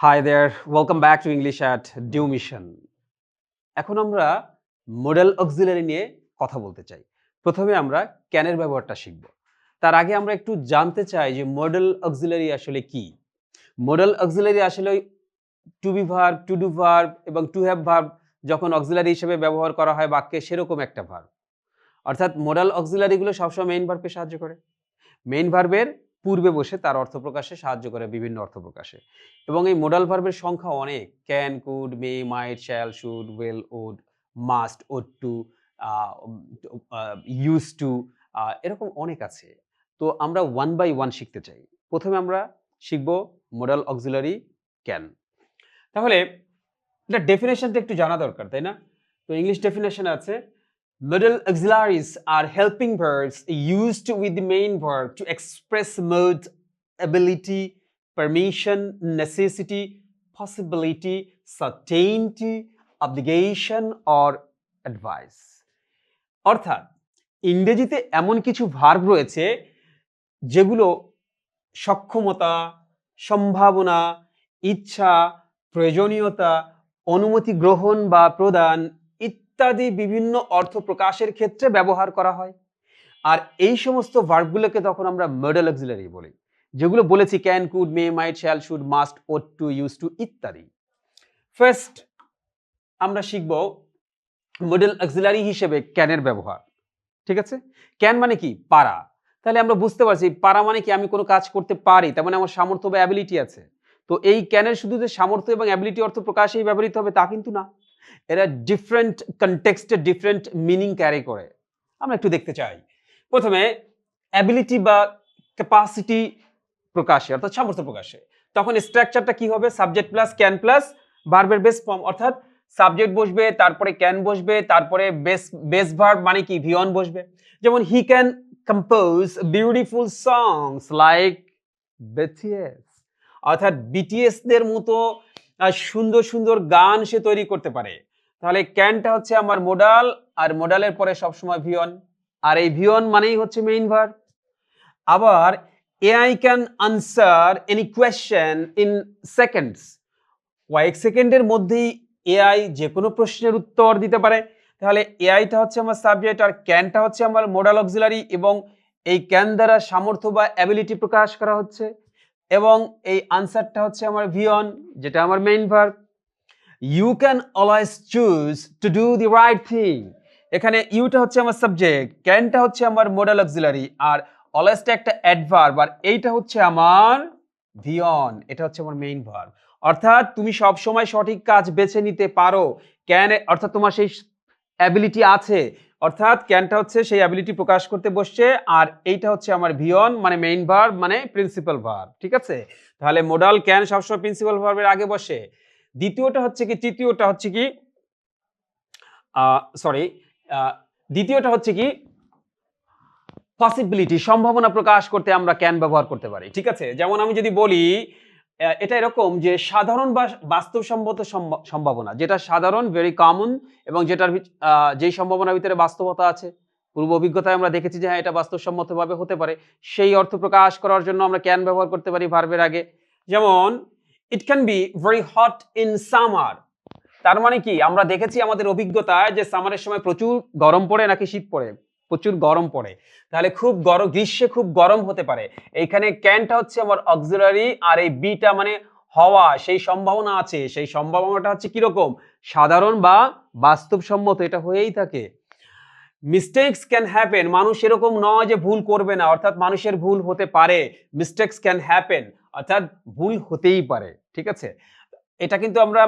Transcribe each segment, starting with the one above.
Hi there, welcome back to English at Due Mission. এখন আমরা modal auxiliary নিয়ে কথা বলতে চাই। প্রথমে আমরা ক্যানের ব্যবহারটা শিখব। তার আগে আমরা একটু জানতে চাই যে মডেল অক্সিলারি আসলে কি? মডেল অক্সিলারি আসলে to be verb to do verb এবং টু হ্যাভ ভার্ব যখন অক্সিলারি হিসেবে ব্যবহার করা হয় বাক্যে সেরকম একটা ভার্ব অর্থাৎ মডেল অক্সিলারিগুলো সবসময় মেইন ভার্বকে সাহায্য করে। মেইন ভার্বের পূর্বে বসে তার অর্থ প্রকাশে সাহায্য করে বিভিন্ন অর্থ প্রকাশে। এবং এই মোডাল ভার্বের সংখ্যা অনেক। Can could may might shall should will would must ought to used to এরকম অনেক আছে। তো আমরা ওয়ান বাই ওয়ান শিখতে চাই। প্রথমে আমরা শিখব মোডাল অক্সিলারি ক্যান তাহলে এটা ডেফিনেশনটা একটু জানা দরকার, তাই না? তো ইংলিশ ডেফিনেশন আছে Modal auxiliaries are helping verbs used with the main verb to express mood, ability, permission, necessity, possibility, certainty, obligation or advice. অর্থাৎ ইংরেজিতে এমন কিছু ভার্ব রয়েছে যেগুলো সক্ষমতা সম্ভাবনা ইচ্ছা প্রয়োজনীয়তা অনুমতি গ্রহণ বা প্রদান ইত্যাদি বিভিন্ন অর্থ প্রকাশের ক্ষেত্রে ব্যবহার করা হয়। আর এই সমস্ত ভার্বগুলোকে তখন আমরা মডেল অক্সিলারি বলি, যেগুলো বলেছি can could may might shall should must ought to used to ইত্যাদি। ফার্স্ট আমরা শিখব মডেল অক্সিলারি হিসেবে ক্যানের ব্যবহার, ঠিক আছে? ক্যান মানে কি? পারা। তাহলে আমরা বুঝতে পারছি, পারা মানে কি? আমি কোনো কাজ করতে পারি তেমন আমার সামর্থ্য বা অ্যাবিলিটি আছে। তো এই ক্যানের শুধু যে সামর্থ্য এবং অ্যাবিলিটি অর্থ প্রকাশেই ব্যবহৃত হবে তা কিন্তু না। এরা ডিফারেন্ট কনটেক্সটে ডিফারেন্ট মিনিং ক্যারি করে। আমরা একটু দেখতে চাই। প্রথমে অ্যাবিলিটি বা ক্যাপাসিটি প্রকাশে, অর্থাৎ সামর্থ্য প্রকাশে। তখন স্ট্রাকচারটা কি হবে? সাবজেক্ট প্লাস ক্যান প্লাস ভার্বের বেস ফর্ম অর্থাৎ সাবজেক্ট বসবে, তারপরে ক্যান বসবে, তারপরে বেস বেস ভার্ব মানে কি? ভিয়ন বসবে। যেমন he can compose beautiful songs like BTS অর্থাৎ বিটিএস দের মতো সুন্দর সুন্দর গান সে তৈরি করতে পারে। তাহলে ক্যানটা হচ্ছে আমার মোডাল আর মোডালের পরে সবসময় ভিয়ন আর এই ভিয়ন মানেই হচ্ছে মেইন ভার্ব আবার AI can answer any question in seconds কয়েক সেকেন্ডের মধ্যেই এআই যে কোনো প্রশ্নের উত্তর দিতে পারে। তাহলে এআইটা হচ্ছে আমার সাবজেক্ট আর ক্যানটা হচ্ছে আমার মোডাল অক্সিলারি এবং এই ক্যান দ্বারা সামর্থ্য বা অ্যাবিলিটি প্রকাশ করা হচ্ছে। এবং এই আনসারটা হচ্ছে আমার ভিয়ন যেটা আমার main verb you can always choose to do the right thing এখানে ইউটা হচ্ছে আমার সাবজেক্ট ক্যানটা হচ্ছে আমার মোডাল অক্সিলারি আর অলওয়েজটা একটা অ্যাডভার্ব আর এইটা হচ্ছে আমার ভিয়ন এটা হচ্ছে আমার মেইন ভার্ব অর্থাৎ তুমি সব সময় সঠিক কাজ বেছে নিতে পারো। ক্যান অর্থাৎ তোমার সেই অ্যাবিলিটি আছে। অর্থাৎ ক্যানটা হচ্ছে সেই অ্যাবিলিটি প্রকাশ করতে বসছে, আর এইটা হচ্ছে আমার ভিয়ন মানে মেইন ভার্ব মানে প্রিন্সিপাল ভার্ব ঠিক আছে? তাহলে মোডাল ক্যান সবসময় প্রিন্সিপাল ভার্বের আগে বসে। দ্বিতীয়টা হচ্ছে কি, তৃতীয়টা হচ্ছে কি সরি দ্বিতীয়টা হচ্ছে কি পসিবিলিটি সম্ভাবনা প্রকাশ করতে আমরা ক্যান ব্যবহার করতে পারি, ঠিক আছে? যেমন আমি যদি বলি এটা এরকম যে সাধারণ বা বাস্তবসম্মত সম্ভা- সম্ভাবনা, যেটা সাধারণ ভেরি কমন এবং যেটার যেই সম্ভাবনার ভিতরে বাস্তবতা আছে। পূর্ব অভিজ্ঞতায় আমরা দেখেছি যে হ্যাঁ এটা বাস্তবসম্মতভাবে হতে পারে। সেই অর্থ প্রকাশ করার জন্য আমরা ক্যান ব্যবহার করতে পারি ভার্বের আগে। যেমন it can be very hot in summer তার মানে কি? আমরা দেখেছি আমাদের অভিজ্ঞতায় যে সামারের সময় প্রচুর গরম পড়ে নাকি শীত পড়ে? প্রচুর গরম পড়ে। তাহলে খুব গরম গ্রীষ্মে খুব গরম হতে পারে। এইখানে ক্যানটা হচ্ছে আমার অক্সিলারি আর এই বিটা মানে হওয়া। সেই সম্ভাবনা আছে। সেই সম্ভাবনাটা হচ্ছে কীরকম? সাধারণ বা বাস্তবসম্মত এটা হয়েই থাকে। মিস্টেক্স ক্যান হ্যাপেন মানুষ এরকম নয় যে ভুল করবে না। অর্থাৎ মানুষের ভুল হতে পারে। মিস্টেক্স ক্যান হ্যাপেন অর্থাৎ ভুল হতেই পারে, ঠিক আছে? এটা কিন্তু আমরা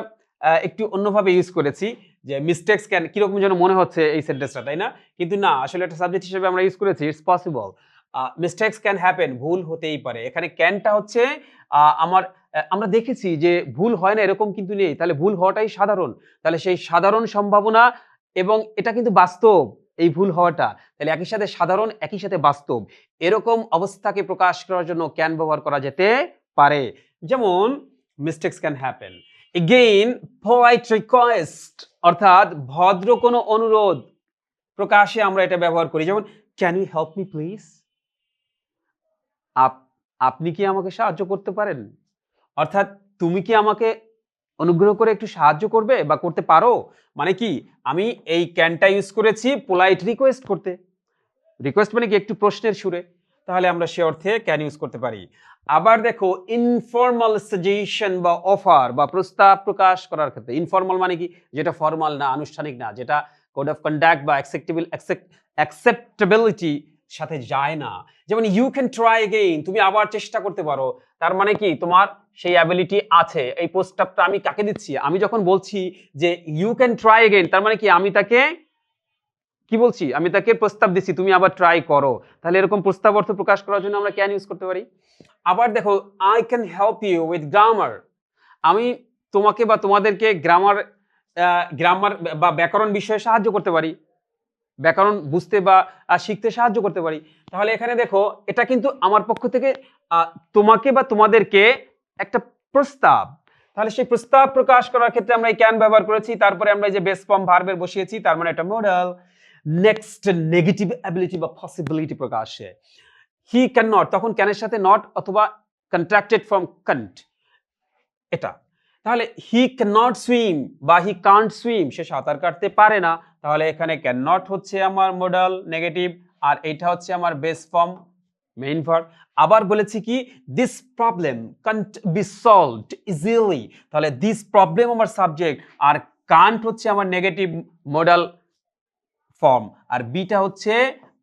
একটু অন্যভাবে ইউজ করেছি যে মিস্টেক্স ক্যান কীরকম যেন মনে হচ্ছে এই সেন্টেন্সটা তাই না? কিন্তু না, আসলে একটা সাবজেক্ট হিসেবে আমরা ইউজ করেছি it's possible mistakes can happen ভুল হতেই পারে। এখানে ক্যানটা হচ্ছে আমার আমরা দেখেছি যে ভুল হয় না এরকম কিন্তু নেই। তাহলে ভুল হওয়াটাই সাধারণ। তাহলে সেই সাধারণ সম্ভাবনা এবং এটা কিন্তু বাস্তব। এই ভুল হওয়াটা, তাহলে একই সাথে সাধারণ, একই সাথে বাস্তব। এরকম অবস্থাকে প্রকাশ করার জন্য ক্যান ব্যবহার করা যেতে পারে। যেমন mistakes can happen again polite request অর্থাৎ ভদ্র কোনো অনুরোধ প্রকাশে আমরা এটা ব্যবহার করি। যেমন can you help me please আপনি কি আমাকে সাহায্য করতে পারেন? অর্থাৎ, তুমি কি আমাকে অনুগ্রহ করে একটু সাহায্য করবে বা করতে পারো? মানে কি, আমি এই ক্যানটা ইউজ করেছি পোলাইট রিকোয়েস্ট করতে। রিকোয়েস্ট মানে কি, একটু প্রশ্নের সুরে। তাহলে আমরা সে অর্থে ক্যান ইউজ করতে পারি। আবার দেখো ইনফর্মাল সাজেশন বা অফার বা প্রস্তাব প্রকাশ করার ক্ষেত্রে। ইনফর্মাল মানে কি, যেটা ফর্মাল না, আনুষ্ঠানিক না, যেটা কোড অফ কন্ডাক্ট বা অ্যাকসেপ্টেবল অ্যাকসেপ্টেবিলিটি সাথে যায় না। যেমন ইউ ক্যান ট্রাই এগেইন তুমি আবার চেষ্টা করতে পারো। তার মানে কি? তোমার সেই অ্যাবিলিটি আছে। এই প্রস্তাবটা আমি কাকে দিচ্ছি? আমি যখন বলছি যে ইউ ক্যান ট্রাই এগেইন তার মানে কি? আমি তাকে কি বলছি? আমি তাকে প্রস্তাব দিচ্ছি, তুমি আবার ট্রাই করো। তাহলে এরকম প্রস্তাব অর্থ প্রকাশ করার জন্য আমরা ক্যান ইউজ করতে পারি। আবার দেখো I can help you with grammar আমি তোমাকে বা তোমাদেরকে গ্রামার গ্রামার বা ব্যাকরণ বিষয়ে সাহায্য করতে পারি। ব্যাকরণ বুঝতে বা শিখতে সাহায্য করতে পারি। তাহলে এখানে দেখো, এটা কিন্তু আমার পক্ষ থেকে তোমাকে বা তোমাদেরকে একটা প্রস্তাব। তাহলে সেই প্রস্তাব প্রকাশ করার ক্ষেত্রে আমরা এই ক্যান ব্যবহার করেছি, তারপরে আমরা যে বেস ফর্ম ভার্বের বসিয়েছি, তার মানে একটা মডেল নেক্সট নেগেটিভ অ্যাবিলিটি বা পসিবিলিটি প্রকাশে। হি ক্যান নট তখন ক্যানের সাথে নট অথবা কন্ট্রাক্টেড ফ্রম কান্ট এটা। তাহলে হি ক্যান নট সুইম বা হি কান্ট সুইম সে সাঁতার কাটতে পারে না তাহলে এখানে ক্যান নট হচ্ছে আমার মডেল নেগেটিভ আর এটা হচ্ছে আমার বেস ফর্ম মেইন ভার্ব আবার বলেছি কি this problem can't be solved easily তাহলে দিস প্রবলেম আমার সাবজেক্ট আর কান্ট হচ্ছে আমার নেগেটিভ মডেল ফর্ম আর বিটা হচ্ছে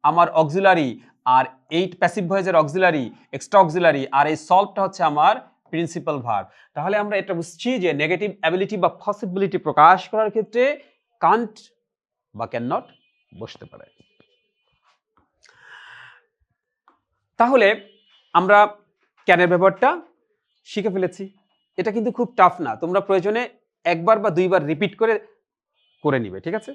আমার অক্সিলারি আর এইট প্যাসিভ ভয়েসের অক্সিলারি এক্সট্রা অক্সিলারি আর এই সলভটা হচ্ছে আমার প্রিন্সিপাল ভার্ব তাহলে আমরা এটা বুঝছি যে নেগেটিভ অ্যাবিলিটি বা পসিবিলিটি প্রকাশ করার ক্ষেত্রে কান্ট বা ক্যান নট বসতে পারে। তাহলে আমরা ক্যানের ব্যবহারটা শিখে ফেলেছি। এটা কিন্তু খুব টাফ না, তোমরা প্রয়োজনে একবার বা দুইবার রিপিট করে করে নিবে, ঠিক আছে?